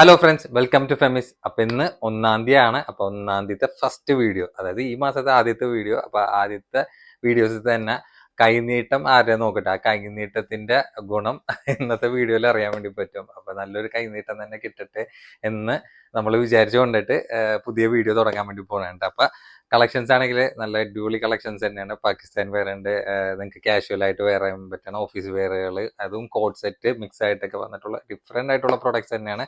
Hello friends welcome to ഫെമിസ് അപ്പൊ ഇന്ന് ഒന്നാം തീയതിയാണ്. അപ്പൊ ഒന്നാം തീയതി ഫസ്റ്റ് വീഡിയോ അതായത് ഈ മാസത്തെ ആദ്യത്തെ വീഡിയോ അപ്പൊ ആദ്യത്തെ വീഡിയോസിൽ തന്നെ കൈനീട്ടം ആരെ നോക്കട്ടെ? ആ കൈനീട്ടത്തിന്റെ ഗുണം ഇന്നത്തെ വീഡിയോയിൽ അറിയാൻ വേണ്ടി പറ്റും. അപ്പൊ നല്ലൊരു കൈനീട്ടം തന്നെ കിട്ടട്ടെ എന്ന് നമ്മൾ വിചാരിച്ചു കൊണ്ടിട്ട് പുതിയ വീഡിയോ തുടങ്ങാൻ വേണ്ടി പോണുണ്ട് അപ്പൊ കളക്ഷൻസ് ആണെങ്കിൽ നല്ല അടിപൊളി കളക്ഷൻസ് തന്നെയാണ്. പാകിസ്ഥാൻ വെയർ ഉണ്ട്. നിങ്ങൾക്ക് കാഷ്വൽ ആയിട്ട് വെയർ ചെയ്യാൻ പറ്റണ ഓഫീസ് വെയറുകൾ അതും കോഡ് സെറ്റ് മിക്സ് ആയിട്ടൊക്കെ വന്നിട്ടുള്ള ഡിഫറെന്റ് ആയിട്ടുള്ള പ്രൊഡക്ട്സ് തന്നെയാണ്.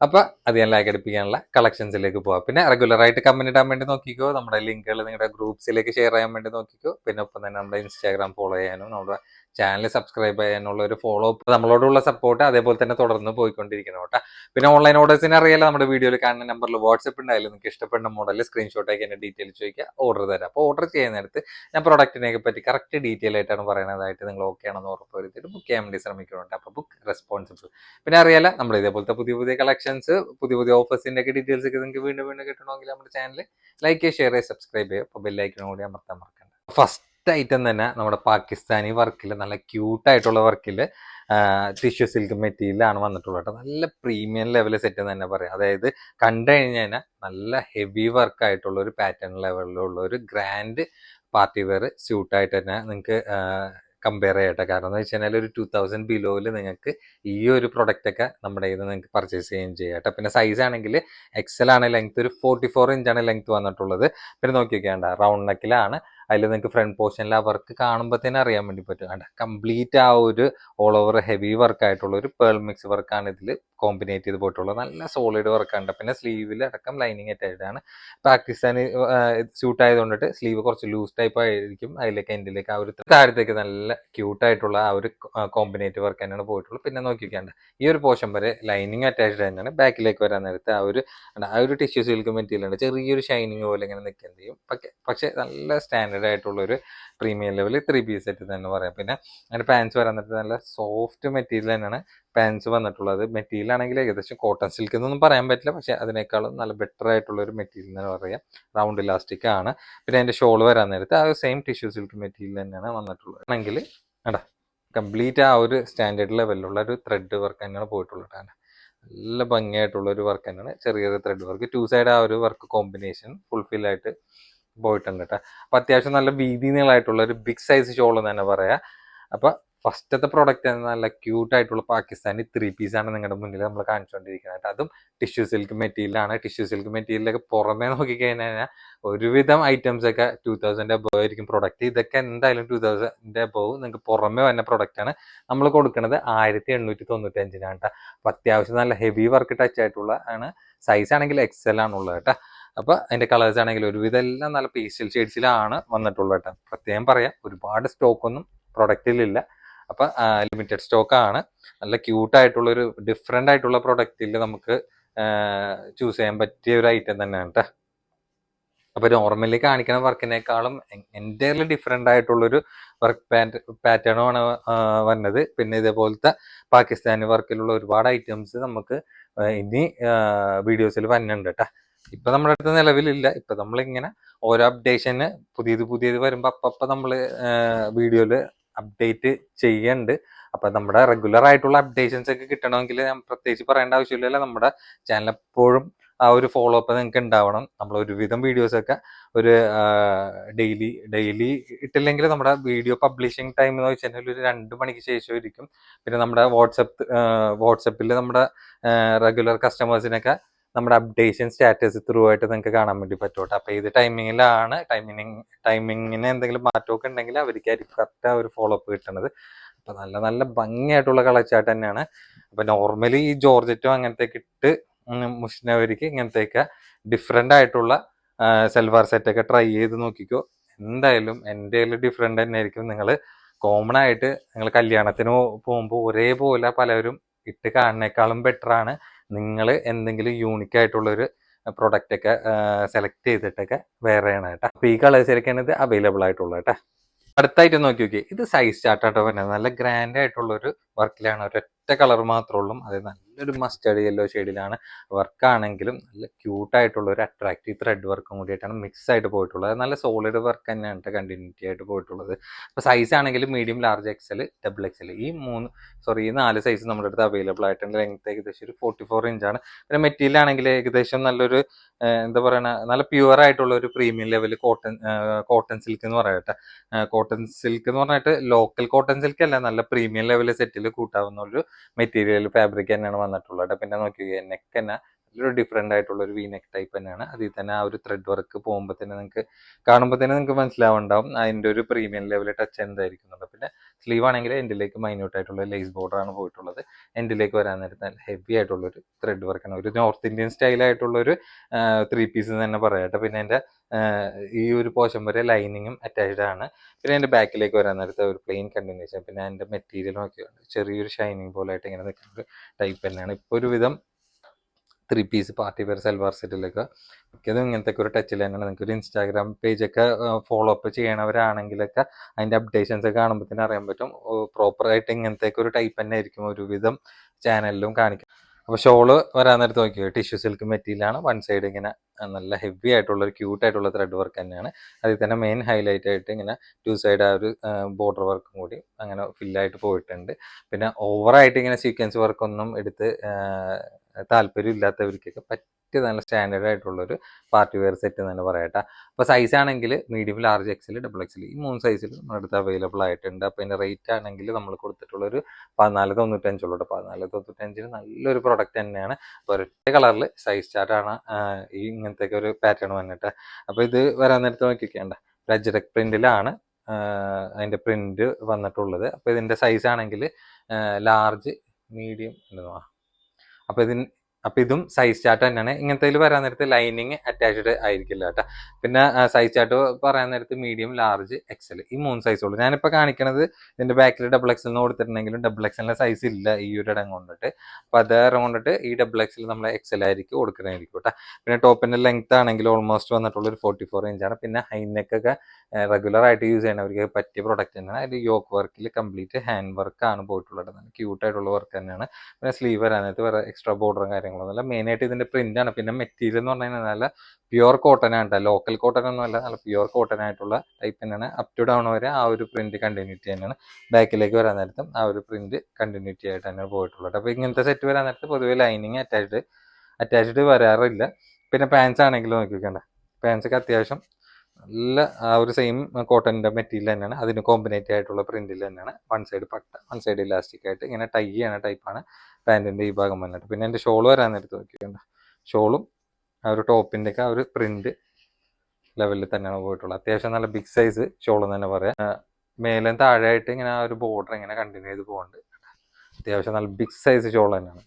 അപ്പൊ അത് ഞാൻ ലൈക്ക് അടിപ്പിക്കാനുള്ള കളക്ഷൻസിലേക്ക് പോവാം. പിന്നെ റെഗുലർ ആയിട്ട് കമന്റ് ഇടാൻ വേണ്ടി നോക്കിക്കോ. നമ്മുടെ ലിങ്കുകൾ നിങ്ങളുടെ ഗ്രൂപ്പ്സിലേക്ക് ഷെയർ ചെയ്യാൻ വേണ്ടി നോക്കിക്കോ. പിന്നെ ഒപ്പം തന്നെ നമ്മുടെ ഇൻസ്റ്റാഗ്രാം ഫോളോ ചെയ്യാനും നമ്മുടെ ചാനൽ സബ്സ്ക്രൈബ് ചെയ്യാനുള്ള ഒരു ഫോളോ അപ്പ് നമ്മളോടുള്ള സപ്പോർട്ട് അതേപോലെ തന്നെ തുടർന്ന് പോയിക്കൊണ്ടിരിക്കണം കേട്ടോ. പിന്നെ ഓൺലൈൻ ഓർഡേഴ്സിനെ അറിയാലോ നമ്മുടെ വീഡിയോയിൽ കാണുന്ന നമ്പറിൽ വാട്സപ്പ് ഉണ്ടായാലും നിങ്ങൾക്ക് ഇഷ്ടപ്പെടുന്ന മോഡൽ സ്ക്രീൻഷോട്ട് ആക്കി എന്റെ ഡീറ്റെയിൽ ചോദിക്കുക. ഓർഡർ തരാം. അപ്പോൾ ഓർഡർ ചെയ്യുന്നിടത്ത് ഞാൻ പ്രൊഡക്റ്റിനെ പറ്റി കറക്റ്റ് ഡീറ്റെയിൽ ആയിട്ടാണ് പറയുന്നതായിട്ട് നിങ്ങൾ ഓക്കെ ആണെന്ന് ഉറപ്പ് വരുത്തിയിട്ട് ബുക്ക് ചെയ്യാൻ വേണ്ടി ശ്രമിക്കുന്നുണ്ട്. അപ്പോൾ ബുക്ക് റെസ്പോൺസിബിൾ പിന്നെ അറിയാലോ നമ്മൾ ഇതേപോലത്തെ പുതിയ പുതിയ കളക്ഷൻസ് പുതിയ പുതിയ ഓഫേഴ്സിന്റെ ഒക്കെ ഡീറ്റെയിൽസ് ഒക്കെ നിങ്ങൾക്ക് വീണ്ടും വീണ്ടും കിട്ടണമെങ്കിൽ നമ്മുടെ ചാനൽ ലൈക്ക് ചെയ്യുക ഷെയർ ചെയ്യുക. സബ്സ്ക്രൈബ് ചെയ്യുക അപ്പോൾ ബെല്ലൈക്കനും കൂടി അമർത്താൻ മറക്കണ്ട. ഫസ്റ്റ് ഐറ്റം തന്നെ നമ്മുടെ പാകിസ്ഥാനി വർക്കിൽ നല്ല ക്യൂട്ടായിട്ടുള്ള വർക്കിൽ ടിഷ്യൂ സിൽക്ക് മെറ്റീരിയലാണ് വന്നിട്ടുള്ളത് കേട്ടോ. നല്ല പ്രീമിയം ലെവൽ സെറ്റ് എന്ന് തന്നെ പറയാം. അതായത് കണ്ടു കഴിഞ്ഞു കഴിഞ്ഞാൽ നല്ല ഹെവി വർക്ക് ആയിട്ടുള്ള ഒരു പാറ്റേൺ ലെവലിലുള്ള ഒരു ഗ്രാൻഡ് പാർട്ടി വെയർ സ്യൂട്ടായിട്ട് തന്നെ നിങ്ങൾക്ക് കമ്പയർ ചെയ്യട്ടെ കാരണം എന്ന് വെച്ച് കഴിഞ്ഞാൽ ഒരു ടു തൗസൻഡ് ബിലോയിൽ നിങ്ങൾക്ക് ഈ ഒരു പ്രൊഡക്റ്റൊക്കെ നമ്മുടെ കയ്യിൽ നിങ്ങൾക്ക് പർച്ചേസ് ചെയ്യുകയും ചെയ്യട്ടെ പിന്നെ സൈസ് ആണെങ്കിൽ എക്സൽ ആണ് ലെങ്ത് ഒരു ഫോർട്ടി ഫോർ ഇഞ്ചാണ് ലെങ്ത് വന്നിട്ടുള്ളത്. പിന്നെ നോക്കി നോക്കിയാണ്ട റൗണ്ട് നെക്കിലാണ് അതിൽ നിങ്ങൾക്ക് ഫ്രണ്ട് പോർഷനിൽ ആ വർക്ക് കാണുമ്പോൾ തന്നെ അറിയാൻ വേണ്ടി പറ്റും. കണ്ട കംപ്ലീറ്റ് ആ ഒരു ഓൾ ഓവർ ഹെവി വർക്ക് ആയിട്ടുള്ള ഒരു പേൾ മിക്സ് വർക്കാണ് ഇതിൽ കോമ്പിനേറ്റ് ചെയ്ത് പോയിട്ടുള്ളത് നല്ല സോളിഡ് വർക്കാണ് പിന്നെ സ്ലീവിൽ അടക്കം ലൈനിങ് ആയിട്ടാണ്. പാകിസ്ഥാനി സ്യൂട്ട് ആയതുകൊണ്ട് സ്ലീവ് കുറച്ച് ലൂസ് ടൈപ്പ് ആയിരിക്കും. അതിലേക്ക് എൻഡിലേക്ക് ആ ഒരു താഴത്തേക്ക് നല്ല ക്യൂട്ട് ആയിട്ടുള്ള ആ ഒരു കോമ്പിനേറ്റ് വർക്ക് തന്നെയാണ് പോയിട്ടുള്ളത് പിന്നെ നോക്കി നോക്കിയാണ്ട് ഈ ഒരു പോർഷൻ വരെ ലൈനിങ് അറ്റാച്ച്ഡ് തന്നെയാണ്. ബാക്കിലേക്ക് വരാൻ നേരത്തെ ആ ഒരു ആ ഒരു ടിഷ്യൂ സിൽക്ക് മെറ്റീരിയൽ ചെറിയൊരു ഷൈനിങ് പോലെ ഇങ്ങനെ നിൽക്കുകയും ചെയ്യും. പക്ഷേ പക്ഷേ നല്ല സ്റ്റാൻഡേർഡ് ആയിട്ടുള്ള ഒരു premium level three piece set തന്നെ പറയാം. പിന്നെ അതിന്റെ പാൻസ് വരാൻ നേരത്തെ നല്ല സോഫ്റ്റ് മെറ്റീരിയൽ തന്നെയാണ്. പാൻസ് വന്നിട്ടുള്ളത്. മെറ്റീരിയൽ ആണെങ്കിൽ ഏകദേശം കോട്ടൺ സിൽക്ക് എന്നൊന്നും പറയാൻ പറ്റില്ല. പക്ഷേ അതിനേക്കാളും നല്ല ബെറ്റർ ആയിട്ടുള്ള ഒരു മെറ്റീരിയൽ എന്ന് പറയാം. റൗണ്ട് ഇലാസ്റ്റിക് ആണ്. പിന്നെ അതിന്റെ ഷോൾ വരാൻ നേരത്തെ ആ സെയിം ടിഷ്യൂ സിൽക്ക് മെറ്റീരിയൽ തന്നെയാണ് വന്നിട്ടുള്ളത്. ആണെങ്കിൽ എടാ കംപ്ലീറ്റ് ആ ഒരു സ്റ്റാൻഡേർഡ് ലെവലിലുള്ള ഒരു ത്രെഡ് വർക്ക് തന്നെയാണ് പോയിട്ടുള്ളത് നല്ല ഭംഗിയായിട്ടുള്ള ഒരു വർക്ക് തന്നെയാണ്. ചെറിയ ത്രെഡ് വർക്ക് ടു സൈഡ് ആ ഒരു വർക്ക് കോമ്പിനേഷൻ ഫുൾഫിൽ ആയിട്ട് പോയിട്ടുണ്ട് കേട്ടോ. അപ്പൊ അത്യാവശ്യം നല്ല വീതി നീളമായിട്ടുള്ള ഒരു ബിഗ് സൈസ് ഷോൾ എന്ന് തന്നെ പറയാം. അപ്പൊ ഫസ്റ്റത്തെ പ്രോഡക്റ്റ് നല്ല ക്യൂട്ട് ആയിട്ടുള്ള പാകിസ്ഥാനി ത്രീ ആണ് നിങ്ങളുടെ മുന്നിൽ നമ്മൾ കാണിച്ചുകൊണ്ടിരിക്കുന്നത് അതും ടിഷ്യൂ സിൽക്ക് മെറ്റീരിയലാണ് ടിഷ്യൂ സിൽക്ക് മെറ്റീരിയലൊക്കെ പുറമേ നോക്കിക്കഴിഞ്ഞാൽ ഒരുവിധം ഐറ്റംസ് ഒക്കെ ടൂ തൗസൻഡ് അബവ് ആയിരിക്കും പ്രൊഡക്റ്റ് ഇതൊക്കെ എന്തായാലും ടൂ തൗസൻഡ് അബവ് നിങ്ങൾക്ക് പുറമേ വന്ന ആണ് നമ്മൾ കൊടുക്കുന്നത് ആയിരത്തി എണ്ണൂറ്റി തൊണ്ണൂറ്റി അഞ്ചിനാണ് കേട്ടോ. അപ്പൊ അത്യാവശ്യം നല്ല ഹെവി വർക്ക് ടച്ച് ആയിട്ടുള്ള ആണ്. സൈസ് ആണെങ്കിൽ എക്സൽ ആണുള്ളത് കേട്ടോ. അപ്പൊ അതിന്റെ കളേഴ്സ് ആണെങ്കിൽ ഒരുവിധം എല്ലാം നല്ല പേസ്റ്റൽ ഷെയ്ഡ്സിലാണ് വന്നിട്ടുള്ളത് കേട്ടോ. പ്രത്യേകം പറയാം ഒരുപാട് സ്റ്റോക്ക് ഒന്നും പ്രൊഡക്റ്റിലില്ല അപ്പൊ ലിമിറ്റഡ് സ്റ്റോക്ക് ആണ്. നല്ല ക്യൂട്ട് ആയിട്ടുള്ള ഒരു ഡിഫറെന്റ് ആയിട്ടുള്ള പ്രൊഡക്റ്റിൽ നമുക്ക് ചൂസ് ചെയ്യാൻ പറ്റിയ ഒരു ഐറ്റം തന്നെയാണ് കേട്ടോ അപ്പൊ നോർമലി കാണിക്കുന്ന വർക്കിനേക്കാളും എന്റയർലി ഡിഫറെന്റ് ആയിട്ടുള്ളൊരു വർക്ക് പാറ്റേണും ആണ് വന്നത്. പിന്നെ ഇതേപോലത്തെ പാകിസ്ഥാനി വർക്കിലുള്ള ഒരുപാട് ഐറ്റംസ് നമുക്ക് ഇനി വീഡിയോസിൽ വന്നിട്ടുണ്ട് കേട്ടോ ഇപ്പൊ നമ്മുടെ അടുത്ത് നിലവിലില്ല. ഇപ്പൊ നമ്മളിങ്ങനെ ഓരോ അപ്ഡേഷന് പുതിയത് പുതിയത് വരുമ്പോ അപ്പപ്പൊ നമ്മൾ വീഡിയോയിൽ അപ്ഡേറ്റ് ചെയ്യുന്നുണ്ട് അപ്പൊ നമ്മുടെ റെഗുലർ ആയിട്ടുള്ള അപ്ഡേഷൻസ് ഒക്കെ കിട്ടണമെങ്കിൽ ഞാൻ പ്രത്യേകിച്ച് പറയേണ്ട ആവശ്യമില്ല നമ്മുടെ ചാനൽ എപ്പോഴും ആ ഒരു ഫോളോ അപ്പ് നിങ്ങൾക്ക് ഉണ്ടാവണം. നമ്മൾ ഒരുവിധം വീഡിയോസ് ഒക്കെ ഒരു ഡെയിലി ഡെയിലി ഇട്ടില്ലെങ്കിൽ നമ്മുടെ വീഡിയോ പബ്ലിഷിംഗ് ടൈം എന്ന് വെച്ചാൽ ഒരു രണ്ട് മണിക്ക് ശേഷം ഇരിക്കും. പിന്നെ നമ്മുടെ വാട്സപ്പ് വാട്സപ്പിൽ നമ്മുടെ റെഗുലർ കസ്റ്റമേഴ്സിനൊക്കെ നമ്മുടെ അപ്ഡേഷൻ സ്റ്റാറ്റസ് ത്രൂ ആയിട്ട് നിങ്ങൾക്ക് കാണാൻ വേണ്ടി പറ്റുമോ അപ്പോൾ ഏത് ടൈമിങ്ങിലാണ് ടൈമിങ് ടൈമിങ്ങിന് എന്തെങ്കിലും മാറ്റമൊക്കെ ഉണ്ടെങ്കിൽ അവർക്കായിരിക്കും കറക്റ്റ് ആ ഒരു ഫോളോ അപ്പ് കിട്ടുന്നത്. അപ്പൊ നല്ല നല്ല ഭംഗിയായിട്ടുള്ള കളച്ചാട്ട് തന്നെയാണ്. അപ്പൊ നോർമലി ഈ ജോർജറ്റും അങ്ങനത്തെ ഇട്ട് മുഷിനവർക്ക് ഇങ്ങനത്തെയൊക്കെ ഡിഫറെന്റ് ആയിട്ടുള്ള സെൽവാർ സെറ്റ് ഒക്കെ ട്രൈ ചെയ്ത് നോക്കിക്കോ. എന്തായാലും എന്റെ കയ്യിൽ ഡിഫറെന്റ് തന്നെ ആയിരിക്കും നിങ്ങൾ കോമൺ ആയിട്ട് നിങ്ങൾ കല്യാണത്തിന് പോകുമ്പോൾ ഒരേപോലെ പലരും ഇട്ട് കാണുന്നേക്കാളും ബെറ്റർ ആണ്. നിങ്ങൾ എന്തെങ്കിലും യൂണിക് ആയിട്ടുള്ളൊരു പ്രൊഡക്റ്റ് ഒക്കെ സെലക്ട് ചെയ്തിട്ടൊക്കെ വേറെ ആണ് കേട്ടോ. അപ്പൊ ഈ കളേഴ്സിലൊക്കെയാണ് ഇത് അവൈലബിൾ ആയിട്ടുള്ളത് കേട്ടോ. അടുത്തായിട്ട് നോക്കി നോക്കി ഇത് സൈസ് ചാർട്ടാട്ടോ വരുന്നത് നല്ല ഗ്രാൻഡ് ആയിട്ടുള്ള ഒരു വർക്കിലാണ്. ഒരൊറ്റ കളർ മാത്രമേ ഉള്ളൂ അത് നല്ലൊരു മസ്റ്റേഡ് യെല്ലോ ഷെയ്ഡിലാണ് വർക്കാണെങ്കിലും നല്ല ക്യൂട്ടായിട്ടുള്ള ഒരു അട്രാക്റ്റീവ് ത്രെഡ് വർക്കും കൂടിയിട്ടാണ് മിക്സ് ആയിട്ട് പോയിട്ടുള്ളത്. നല്ല സോളിഡ് വർക്ക് തന്നെയാണ് കണ്ടിന്യൂറ്റി ആയിട്ട് പോയിട്ടുള്ളത്. അപ്പോൾ സൈസ് ആണെങ്കിലും medium large XL double XL ഈ മൂന്ന് സോറി ഈ നാല് സൈസ് നമ്മുടെ അടുത്ത് അവൈലബിൾ ആയിട്ടുണ്ട്. ലെങ്ത് ഏകദേശം ഒരു ഫോർട്ടി ഫോർ ഇഞ്ചാണ് പിന്നെ മെറ്റീരിയൽ ആണെങ്കിൽ ഏകദേശം നല്ലൊരു എന്താ പറയുക നല്ല പ്യുവർ ആയിട്ടുള്ള ഒരു premium level cotton cotton silk എന്ന് പറയട്ടെ. കോട്ടൺ സിൽക്ക് എന്ന് പറഞ്ഞിട്ട് ലോക്കൽ കോട്ടൺ സിൽക്ക് അല്ല. നല്ല പ്രീമിയം ലെവൽ സെറ്റിൽ കൂട്ടാവുന്ന ഒരു മെറ്റീരിയൽ ഫാബ്രിക് തന്നെയാണ് വന്നിട്ടുള്ളത് ട്ടോ. പിന്നെ നോക്കി നെക്ക് തന്നെ ഒരു ഡിഫറെന്റ് ആയിട്ടുള്ള ഒരു വി നെക്ക് ടൈപ്പ് തന്നെയാണ്. അതിൽ തന്നെ ആ ഒരു ത്രെഡ് വർക്ക് പോകുമ്പോൾ തന്നെ നിങ്ങൾക്ക് കാണുമ്പോൾ തന്നെ നിങ്ങൾക്ക് മനസ്സിലാവുണ്ടാവും. അതിന്റെ ഒരു പ്രീമിയം ലെവൽ ടച്ച് എന്തായിരിക്കും എന്നുള്ളത് പിന്നെ സ്ലീവ് ആണെങ്കിൽ എൻഡിലേക്ക് മൈന്യൂട്ട് ആയിട്ടുള്ള ലേസ് ബോർഡർ ആണ് പോയിട്ടുള്ളത്. എൻഡിലേക്ക് വരാൻ നേരത്തെ ഹെവി ആയിട്ടുള്ള ഒരു ത്രെഡ് ആണ്. ഒരു നോർത്ത് ഇന്ത്യൻ സ്റ്റൈൽ ആയിട്ടുള്ള ഒരു ത്രീ പീസ് തന്നെ പറയാട്ടെ പിന്നെ എന്റെ ഈ ഒരു പോഷം വരെ ലൈനിങ്ങും അറ്റാച്ച്ഡ് ആണ്. പിന്നെ എന്റെ ബാക്കിലേക്ക് വരാൻ നേരത്തെ ഒരു പ്ലെയിൻ കണ്ടിന്യൂസ് പിന്നെ എന്റെ മെറ്റീരിയൽ നോക്കിയാൽ ചെറിയൊരു ഷൈനിങ് പോലെ ആയിട്ട് ഇങ്ങനെ നിൽക്കുന്ന ഒരു ടൈപ്പ് തന്നെയാണ്. ഇപ്പോൾ ഒരുവിധം three piece party wear salwar സെറ്റിലൊക്കെ മിക്കതും ഇങ്ങനത്തെ ഒരു ടച്ചിൽ തന്നെയാണ്. നിങ്ങൾക്ക് ഒരു ഇൻസ്റ്റാഗ്രാം പേജൊക്കെ ഫോളോ അപ്പ് ചെയ്യണവരാണെങ്കിലൊക്കെ അതിന്റെ അപ്ഡേഷൻസ് കാണുമ്പോൾ തന്നെ അറിയാൻ പറ്റും. പ്രോപ്പറായിട്ട് ഇങ്ങനത്തെ ഒരു ടൈപ്പ് തന്നെ ആയിരിക്കും ഒരുവിധം ചാനലിലും കാണിക്കും അപ്പോൾ ഷോൾ വരാൻ നേരത്ത് നോക്കിയോ? ടിഷ്യൂ സിൽക്ക് മെറ്റീരിയലാണ് വൺ സൈഡ് ഇങ്ങനെ നല്ല ഹെവി ആയിട്ടുള്ള ഒരു ക്യൂട്ട് ആയിട്ടുള്ള ത്രെഡ് വർക്ക് തന്നെയാണ്. അതിൽ തന്നെ മെയിൻ ഹൈലൈറ്റ് ആയിട്ട് ഇങ്ങനെ ടു സൈഡ് ആ ഒരു ബോർഡർ വർക്കും കൂടി അങ്ങനെ ഫില്ലായിട്ട് പോയിട്ടുണ്ട്. പിന്നെ ഓവറായിട്ട് ഇങ്ങനെ സീക്വൻസ് വർക്കൊന്നും എടുത്ത് താല്പര്യം ഇല്ലാത്തവർക്കൊക്കെ പറ്റിയ നല്ല സ്റ്റാൻഡേർഡ് ആയിട്ടുള്ള ഒരു പാർട്ടി വെയർ സെറ്റ് എന്ന് തന്നെ പറയട്ടെ അപ്പോൾ സൈസ് ആണെങ്കിൽ മീഡിയം ലാർജ് എക്സിൽ ഡബിൾ എക്സിൽ ഈ മൂന്ന് സൈസിൽ നമ്മുടെ അടുത്ത് അവൈലബിൾ ആയിട്ടുണ്ട്. അപ്പോൾ ഇതിന്റെ റേറ്റ് ആണെങ്കിൽ നമ്മൾ കൊടുത്തിട്ടുള്ളൊരു പതിനാല് തൊണ്ണൂറ്റഞ്ചുള്ളൂ പതിനാല് തൊണ്ണൂറ്റഞ്ചിന് നല്ലൊരു പ്രൊഡക്റ്റ് തന്നെയാണ്. ഒരൊറ്റ കളറിൽ സൈസ് ചാർട്ടാണ് ഈ ഒരു പാറ്റേൺ വന്നിട്ട്. അപ്പോൾ ഇത് വരാൻ നേരത്ത് നോക്കിക്കേണ്ട. രജറക് പ്രിന്റിലാണ് അതിന്റെ പ്രിന്റ് വന്നിട്ടുള്ളത്. അപ്പോൾ ഇതിന്റെ സൈസ് ആണെങ്കിൽ ലാർജ് മീഡിയം എന്തുവാ അപ്പോൾ ഇതിന് അപ്പോൾ ഇതും സൈസ് ചാർട്ട് തന്നെയാണ്. ഇങ്ങനത്തെ പറയാൻ നേരത്ത് ലൈനിങ് അറ്റാച്ച്ഡ് ആയിരിക്കില്ല കേട്ടോ. പിന്നെ സൈസ് ചാർട്ട് പറയാൻ നേരത്തെ മീഡിയം ലാർജ് എക്സൽ ഈ മൂന്ന് സൈസ് ഉള്ളൂ. ഞാനിപ്പോൾ കാണിക്കണത് ഇതിന്റെ ബാക്കിൽ ഡബിൾ എക്സൽ എന്ന് കൊടുത്തിട്ടുണ്ടെങ്കിലും ഡബിൾ എക്സലിന്റെ സൈസ് ഇല്ല ഈ ഒരു ഇടം കൊണ്ടിട്ട്. അപ്പൊ അത് കൊണ്ടിട്ട് ഈ ഡബിൾ എക്സൽ നമ്മൾ എക്സൽ ആയിരിക്കും കൊടുക്കണമായിരിക്കും കേട്ടോ. പിന്നെ ടോപ്പിന്റെ ലെങ്ത് ആണെങ്കിൽ ഓൾമോസ്റ്റ് വന്നിട്ടുള്ള ഒരു ഫോർട്ടി ഫോർ ഇഞ്ചാണ് പിന്നെ ഹൈനെക്കൊക്കെ റെഗുലർ ആയിട്ട് യൂസ് ചെയ്യണവർക്ക് പറ്റിയ പ്രൊഡക്റ്റ് തന്നെയാണ്. അതിൽ യോക്ക് വർക്കിൽ കംപ്ലീറ്റ് ഹാൻഡ് വർക്ക് ആണ് പോയിട്ടുള്ളത്. നല്ല ക്യൂട്ട് ആയിട്ടുള്ള വർക്ക് തന്നെയാണ്. പിന്നെ സ്ലീവ് വരാനായിട്ട് വേറെ എക്സ്ട്രാ ബോർഡറും കാര്യങ്ങളൊന്നുമില്ല മെയിനായിട്ട് ഇതിന്റെ ആണ്. പിന്നെ മെറ്റീരിയൽ എന്ന് പറഞ്ഞു കഴിഞ്ഞാൽ നല്ല പ്യുവർ കോട്ടൺ ആണ് ലോക്കൽ കോട്ടൺ ഒന്നുമല്ല നല്ല പ്യുവർ കോട്ടൺ ആയിട്ടുള്ള ടൈപ്പ് തന്നെയാണ്. അപ് ടു ഡൗൺ വരെ ആ ഒരു പ്രിന്റ് കണ്ടിന്യൂറ്റി തന്നെയാണ്. ബാക്കിലേക്ക് വരാൻ നേരത്തും ആ ഒരു പ്രിന്റ് കണ്ടിന്യൂറ്റി ആയിട്ട് തന്നെ പോയിട്ടുള്ളത്. അപ്പോൾ ഇങ്ങനത്തെ സെറ്റ് വരാൻ നേരത്ത് പൊതുവേ ലൈനിങ് അറ്റാച്ച്ഡ് അറ്റാച്ച്ഡ് വരാറില്ല. പിന്നെ പാൻസ് ആണെങ്കിലും നോക്കിക്കണ്ട പാൻസ് പാൻസൊക്കെ അത്യാവശ്യം നല്ല ആ ഒരു സെയിം കോട്ടന്റെ മെറ്റീരിയൽ തന്നെയാണ്. അതിന് കോമ്പിനേറ്റ് ആയിട്ടുള്ള പ്രിന്റിൽ തന്നെയാണ്. വൺ സൈഡ് പട്ട വൺ സൈഡ് ഇലാസ്റ്റിക് ആയിട്ട് ഇങ്ങനെ ടൈ ചെയ്യുന്ന ടൈപ്പാണ് പാന്റിന്റെ ഈ ഭാഗം വന്നിട്ട് പിന്നെ എന്റെ ഷോൾ വരാൻ നേരത്ത് നോക്കിയിട്ടുണ്ട് ഷോളും ആ ഒരു ടോപ്പിന്റെ ഒക്കെ ആ ഒരു പ്രിന്റ് ലെവലിൽ തന്നെയാണ് പോയിട്ടുള്ളത്. അത്യാവശ്യം നല്ല ബിഗ് സൈസ് ഷോൾ എന്ന് തന്നെ പറയാം. മേലും താഴെയായിട്ട് ഇങ്ങനെ ആ ഒരു ബോർഡർ ഇങ്ങനെ കണ്ടിന്യൂ ചെയ്ത് പോകുന്നുണ്ട് അത്യാവശ്യം നല്ല ബിഗ് സൈസ് ഷോൾ തന്നെയാണ്.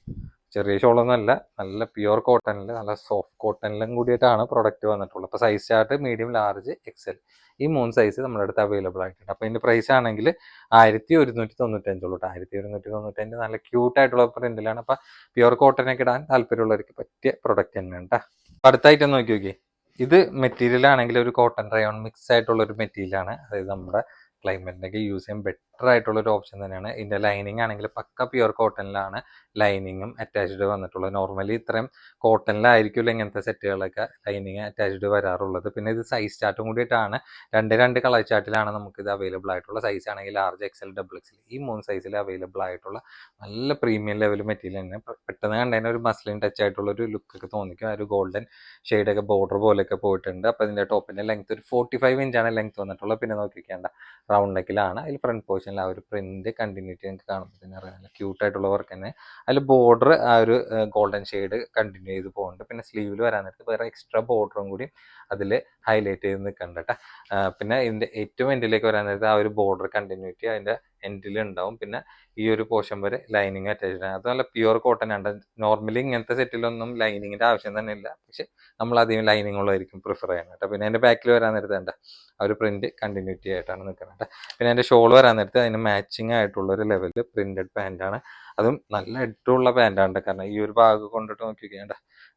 ചെറിയ ഷോളൊന്നും അല്ല. നല്ല പ്യുവർ കോട്ടണിൽ നല്ല സോഫ്റ്റ് കോട്ടണിലും കൂടിയിട്ടാണ് പ്രൊഡക്റ്റ് വന്നിട്ടുള്ളത്. അപ്പോൾ size chart medium large XL ഈ മൂന്ന് സൈസ് നമ്മുടെ അടുത്ത് അവൈലബിൾ ആയിട്ടുണ്ട്. അപ്പോൾ ഇതിന്റെ പ്രൈസ് ആണെങ്കിൽ ആയിരത്തി ഒരുന്നൂറ്റി തൊണ്ണൂറ്റഞ്ചുള്ളൂ ആയിരത്തി ഒരുന്നൂറ്റി തൊണ്ണൂറ്റഞ്ച് നല്ല ക്യൂട്ട് ആയിട്ടുള്ള പ്രിന്റിലാണ് അപ്പോൾ പ്യുവർ കോട്ടനൊക്കെ ഇടാൻ താല്പര്യമുള്ളവർക്ക് പറ്റിയ പ്രൊഡക്റ്റ് തന്നെയാണ് കേട്ടോ അടുത്തായിട്ട് നോക്കി നോക്കി ഇത് മെറ്റീരിയൽ ആണെങ്കിൽ ഒരു കോട്ടൺ റയോൺ മിക്സ് ആയിട്ടുള്ള ഒരു മെറ്റീരിയലാണ് അതായത് നമ്മുടെ ക്ലൈമറ്റിനൊക്കെ യൂസ് ചെയ്യാൻ ബെറ്റർ ആയിട്ടുള്ള ഒരു ഓപ്ഷൻ തന്നെയാണ്. ഇതിന്റെ ലൈനിങ് ആണെങ്കിൽ പക്ക പ്യുവർ കോട്ടണിലാണ് ലൈനിങ്ങും അറ്റാച്ച്ഡ് വന്നിട്ടുള്ളത്. നോർമലി ഇത്രയും കോട്ടണിലായിരിക്കുമല്ലോ ഇങ്ങനത്തെ സെറ്റുകളൊക്കെ ലൈനിങ് അറ്റാച്ച്ഡ് വരാറുള്ളത്. പിന്നെ ഇത് സൈസ് ചാർട്ടും കൂടിയിട്ടാണ് രണ്ട് രണ്ട് കളർ ചാർട്ടിലാണ് നമുക്ക് ഇത് അവൈലബിൾ ആയിട്ടുള്ള സൈസ് ആണെങ്കിൽ ലാർജ് എക്സൽ ഡബിൾ എക്സൽ ഈ മൂന്ന് സൈസിൽ അവൈലബിൾ ആയിട്ടുള്ള നല്ല പ്രീമിയം ലെവൽ മെറ്റീരിയൽ തന്നെ. പെട്ടെന്ന് കണ്ടതിന് ഒരു മസ്ലിൻ ടച്ച് ആയിട്ടുള്ള ഒരു ലുക്ക് ഒക്കെ തോന്നിക്കും. ഒരു ഗോൾഡൻ ഷെയ്ഡൊക്കെ ബോർഡർ പോലെയൊക്കെ പോയിട്ടുണ്ട്. അപ്പോൾ ഇതിന്റെ ടോപ്പിന്റെ ലെങ്ത് ഒരു ഫോർട്ടി ഫൈവ് ഇഞ്ചാണ് ലെങ്ത് വന്നിട്ടുള്ളത്. പിന്നെ നോക്കിക്കേണ്ട റൗണ്ട് നെക്കിലാണ് അതിൽ ഫ്രണ്ട് പോർഷനിൽ ആ ഒരു പ്രിന്റ് കണ്ടിന്യൂറ്റി നിങ്ങൾക്ക് കാണുമ്പോൾ തന്നെ അറിയാം. നല്ല ക്യൂട്ട് ആയിട്ടുള്ള വർക്ക് തന്നെ. അതിൽ ബോർഡർ ആ ഒരു ഗോൾഡൻ ഷെയ്ഡ് കണ്ടിന്യൂ ചെയ്ത് പോകുന്നുണ്ട് പിന്നെ സ്ലീവിൽ വരാൻ നേരത്ത് വേറെ എക്സ്ട്രാ ബോർഡറും കൂടി അതിൽ ഹൈലൈറ്റ് ചെയ്ത് നിൽക്കുന്നുണ്ട് കേട്ടോ പിന്നെ ഇതിന്റെ ഏറ്റവും എൻഡിലേക്ക് വരാൻ നേരത്തെ ആ ഒരു ബോർഡർ കണ്ടിന്യൂറ്റി അതിന്റെ എൻഡിൽ ഉണ്ടാവും. പിന്നെ ഈ ഒരു പോർഷൻ വരെ ലൈനിങ് അറ്റാച്ച്ഡ് ആണ്. അത് നല്ല പ്യുവർ കോട്ടൺ ആണ്. നോർമലി ഇങ്ങനത്തെ സെറ്റിലൊന്നും ലൈനിങ്ങിന്റെ ആവശ്യം തന്നെ ഇല്ല. പക്ഷെ നമ്മൾ അധികം ലൈനിങ് ഉള്ളതായിരിക്കും പ്രിഫർ ചെയ്യണം കേട്ടോ പിന്നെ അതിന്റെ ബാക്കിൽ വരാൻ നേരത്തെ ഉണ്ട് ആ ഒരു പ്രിന്റ് കണ്ടിന്യൂറ്റി ആയിട്ടാണ് നിൽക്കുന്നത് പിന്നെ അതിന്റെ ഷോൾ വരാൻ നേരത്തെ അതിന് മാച്ചിങ് ആയിട്ടുള്ള ഒരു ലെവലിൽ പ്രിന്റഡ് പാന്റാണ് അതും നല്ല ഇട്ടുള്ള പാന്റാണ് കാരണം ഈ ഒരു ഭാഗം കൊണ്ടിട്ട് നോക്കിക്കേണ്ട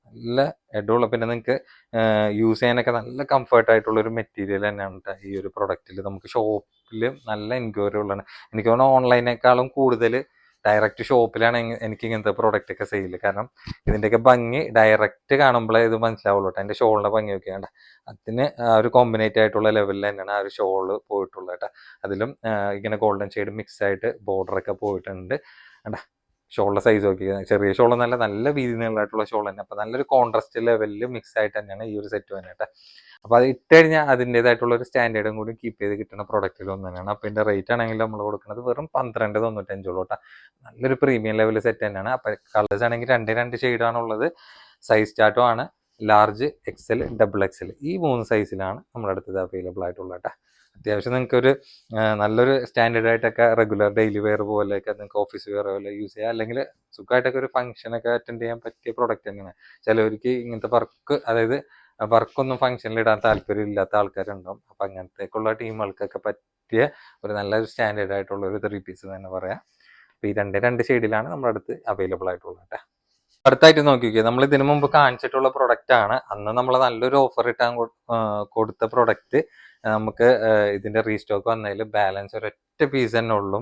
നല്ല എഡുള്ള പിന്നെ നിങ്ങൾക്ക് യൂസ് ചെയ്യാനൊക്കെ നല്ല കംഫർട്ട് ആയിട്ടുള്ള ഒരു മെറ്റീരിയൽ തന്നെയാണ് ഈ ഒരു പ്രൊഡക്റ്റിൽ നമുക്ക് ഷോപ്പിൽ നല്ല എൻക്വയറി ഉള്ളതാണ്. എനിക്ക് തോന്നുന്നു ഓൺലൈനേക്കാളും കൂടുതൽ ഡയറക്റ്റ് ഷോപ്പിലാണ് എനിക്ക് ഇങ്ങനത്തെ പ്രോഡക്റ്റ് ഒക്കെ സെയിൽ കാരണം ഇതിന്റെയൊക്കെ ഭംഗി ഡയറക്റ്റ് കാണുമ്പോഴേ ഇത് മനസ്സിലാവുള്ളൂ കേട്ടോ എന്റെ ഷോളിന്റെ ഭംഗി ഒക്കെ കേട്ടോ അതിന് ആ ഒരു കോമ്പിനേറ്റ് ആയിട്ടുള്ള ലെവലിൽ തന്നെയാണ് ആ ഒരു ഷോൾ പോയിട്ടുള്ളത് കേട്ടോ അതിലും ഇങ്ങനെ ഗോൾഡൻ ഷെയ്ഡ് മിക്സ് ആയിട്ട് ബോർഡറൊക്കെ പോയിട്ടുണ്ട്. കണ്ടാ? ഷോളിന്റെ സൈസ് നോക്കി ചെറിയ ഷോൾ നല്ല നല്ല വീതി നീളമായിട്ടുള്ള ഷോൾ തന്നെ. അപ്പോൾ നല്ലൊരു കോൺട്രസ്റ്റ് ലെവലിൽ മിക്സ് ആയിട്ട് തന്നെയാണ് ഈ ഒരു സെറ്റ് വന്നിട്ട് അപ്പോൾ അപ്പൊ അത് ഇട്ട് കഴിഞ്ഞാൽ അതിന്റെതായിട്ടുള്ള ഒരു സ്റ്റാൻഡേർഡും കൂടി കീപ്പ് ചെയ്ത് കിട്ടുന്ന പ്രൊഡക്റ്റിൽ ഒന്ന് തന്നെയാണ്. അപ്പോൾ ഇതിന്റെ റേറ്റ് ആണെങ്കിൽ നമ്മൾ കൊടുക്കുന്നത് വെറും പന്ത്രണ്ട് തൊണ്ണൂറ്റഞ്ചോളൂ കേട്ടോ നല്ലൊരു പ്രീമിയം ലെവൽ സെറ്റ് തന്നെയാണ്. അപ്പോൾ കളേഴ്സ് ആണെങ്കിൽ രണ്ട് രണ്ട് ഷെയ്ഡാണുള്ളത് സൈസ് ചാർട്ടും ആണ്. ലാർജ് എക്സൽ ഡബിൾ എക്സൽ ഈ മൂന്ന് സൈസിലാണ് നമ്മുടെ അടുത്തത് അവൈലബിൾ ആയിട്ടുള്ളത് കേട്ടോ അത്യാവശ്യം നിങ്ങൾക്ക് ഒരു നല്ലൊരു സ്റ്റാൻഡേർഡ് ആയിട്ടൊക്കെ റെഗുലർ ഡെയിലി വെയർ പോലെയൊക്കെ നിങ്ങൾക്ക് ഓഫീസ് വെയർ പോലെ യൂസ് ചെയ്യാം. അല്ലെങ്കിൽ സുഖമായിട്ടൊക്കെ ഒരു ഫംഗ്ഷൻ ഒക്കെ അറ്റൻഡ് ചെയ്യാൻ പറ്റിയ പ്രോഡക്റ്റ് തന്നെയാണ്. ചിലവർക്ക് ഇങ്ങനത്തെ വർക്ക് അതായത് വർക്കൊന്നും ഫംഗ്ഷനിൽ ഇടാൻ താല്പര്യം ഇല്ലാത്ത ആൾക്കാരുണ്ടാവും. അപ്പം അങ്ങനത്തേക്കുള്ള ടീമുകൾക്കൊക്കെ പറ്റിയ ഒരു നല്ലൊരു സ്റ്റാൻഡേർഡ് ആയിട്ടുള്ള ഒരു ത്രീ പീസ് തന്നെ പറയാം. അപ്പോൾ ഈ രണ്ട് രണ്ട് ഷെയ്ഡിലാണ് നമ്മുടെ അടുത്ത് അവൈലബിൾ ആയിട്ടുള്ളത് കേട്ടോ അടുത്തായിട്ട് നോക്കിക്കേ നമ്മൾ ഇതിനു മുമ്പ് കാണിച്ചിട്ടുള്ള പ്രൊഡക്റ്റ് ആണ്. അന്ന് നമ്മൾ നല്ലൊരു ഓഫർ ഇട്ടാൻ കൊടുത്ത പ്രൊഡക്റ്റ് നമുക്ക് ഇതിന്റെ റീസ്റ്റോക്ക് വന്നതിൽ ബാലൻസ് ഒരൊറ്റ പീസ് തന്നെ ഉള്ളൂ.